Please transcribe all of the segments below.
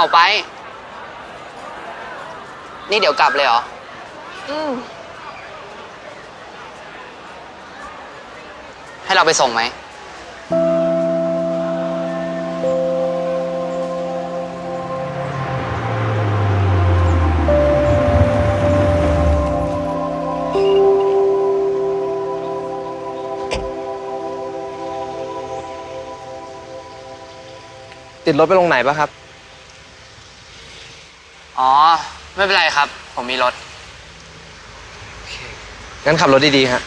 เอาไป นี่เดี๋ยวกลับเลยเหรอ อืม ให้เราไปส่งไหม ติดรถไปลงไหนปะครับ อ๋อ ไม่เป็นไรครับ ผมมีรถ งั้นขับรถดีๆฮะ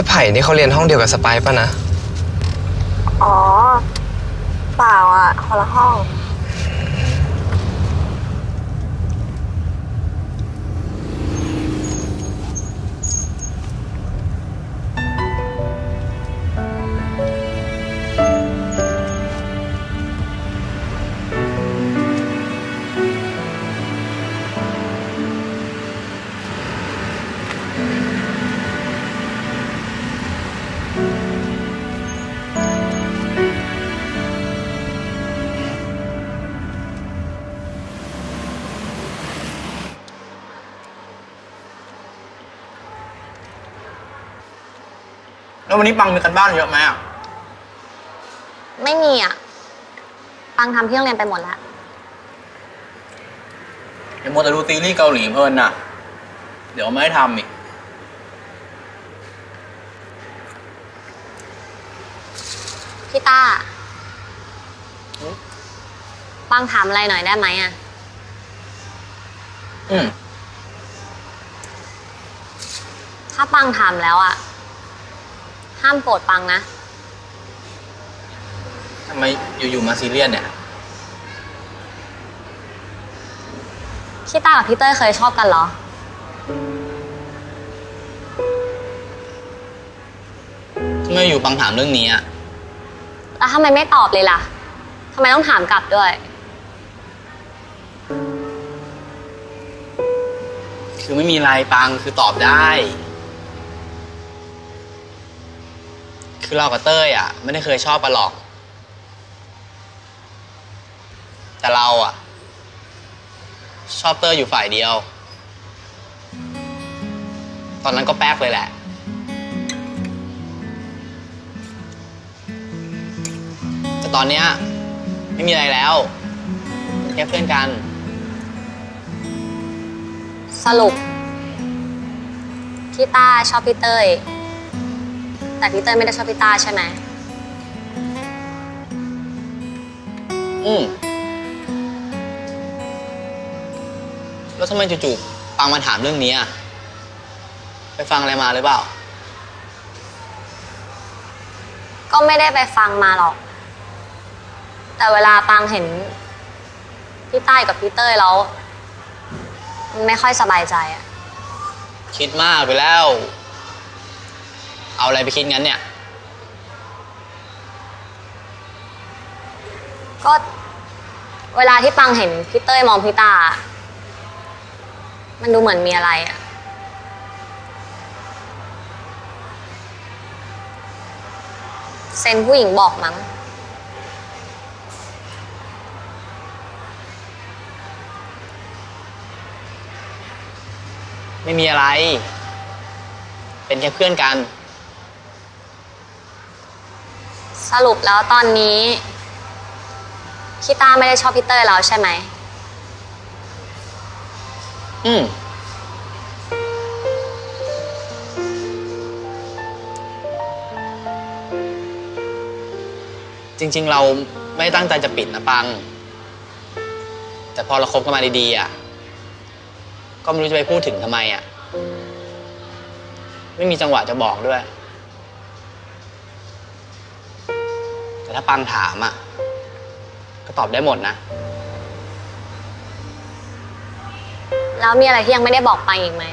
อ้ไผ่นี่เขาเรียนห้องเดียวกับสไปป่ะนะ อ๋อ เปล่าอะคนละห้อง แล้ววันนี้ปังมีกันบ้านเยอะไหมอะไม่มีอะ ปังทำที่โรงเรียนไปหมดแล้ว เดี๋ยวมัวแต่ดูซีรีส์เกาหลีเพลินน่ะ เดี๋ยวไม่ได้ทำอีก พี่ต้าปังถามอะไรหน่อยได้ไหมอะ อืม ถ้าปังถามแล้วอะ ห้ามโกรธปังนะ ทำไมอยู่ๆมาซีเรียสเนี่ย พี่ต้ากับพี่เต้ยเคยชอบกันเหรอ ทำไมอยู่ปังถามเรื่องนี้อะ แล้วทำไมไม่ตอบเลยล่ะ ทำไมต้องถามกลับด้วย คือไม่มีอะไรปังคือตอบได้ คือเรากับเต้ยอะ ไม่ได้เคยชอบกันหรอก แต่เราอะ ชอบเต้ยอยู่ฝ่ายเดียว ตอนนั้นก็แป๊กเลยแหละ แต่ตอนเนี้ยไม่มีอะไรแล้วแค่เพื่อนกัน สรุปพี่ต้าชอบพี่เต้ย แต่พี่เต้ยไม่ได้ชอบพี่ต้าใช่ไหม อืมแล้วทำไมจู่ๆปังมาถามเรื่องนี้อะ ไปฟังอะไรมาหรือเปล่า ก็ไม่ได้ไปฟังมาหรอก แต่เวลาปังเห็นพี่ต้าอยู่กับพี่เต้ยแล้วมันไม่ค่อยสบายใจอะคิดมากไปแล้ว เอาอะไรไปคิดงั้นเนี่ย ก็เวลาที่ปังเห็นพี่เต้ยมองพี่ตา มันดูเหมือนมีอะไรอะเซนผู้หญิงบอกมั้ง ไม่มีอะไร เป็นแค่เพื่อนกัน สรุปแล้วตอนนี้พี่ต้าไม่ได้ชอบพี่เต้ยแล้วใช่ไหม อืม จริง ๆ เราไม่ตั้งใจจะปิดนะปัง แต่พอเราคบกันมาดีๆอะ ก็ไม่รู้จะไปพูดถึงทำไมอะ ไม่มีจังหวะจะบอกด้วย แต่ถ้าปังถามอะ ก็ตอบได้หมดนะ แล้วมีอะไรที่ยังไม่ได้บอกปังอีกไหม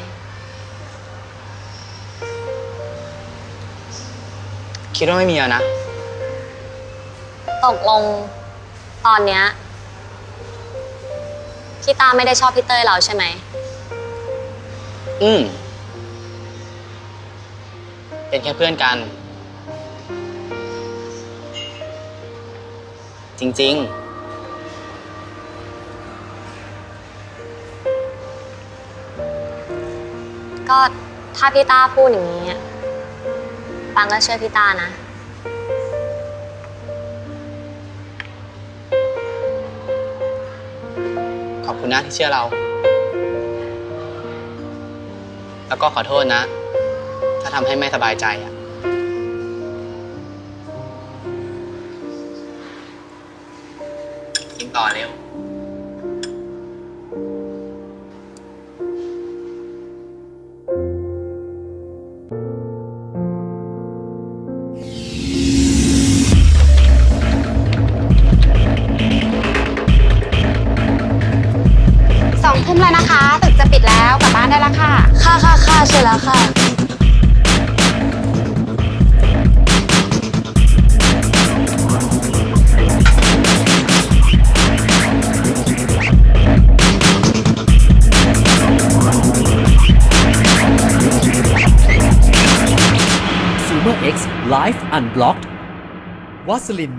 คิดว่าไม่มีแล้วนะ ตกลงตอนเนี้ยพี่ตาไม่ได้ชอบพี่เต้ยเราใช่ไหม อืม เป็นแค่เพื่อนกัน จริง ก็ถ้าพี่ต้าพูดอย่างนี้อะปังก็เชื่อพี่ต้านะ ๆ ขอบคุณนะที่เชื่อเรา แล้วก็ขอโทษนะ ถ้าทำให้ไม่สบายใจอะ กินต่อเร็ว สองทุ่มแล้วนะคะ ตึกจะปิดแล้วกลับบ้านได้แล้วค่ะ ค่ะค่ะค่ะใช่แล้วค่ะ X Live Unblocked วัสลิน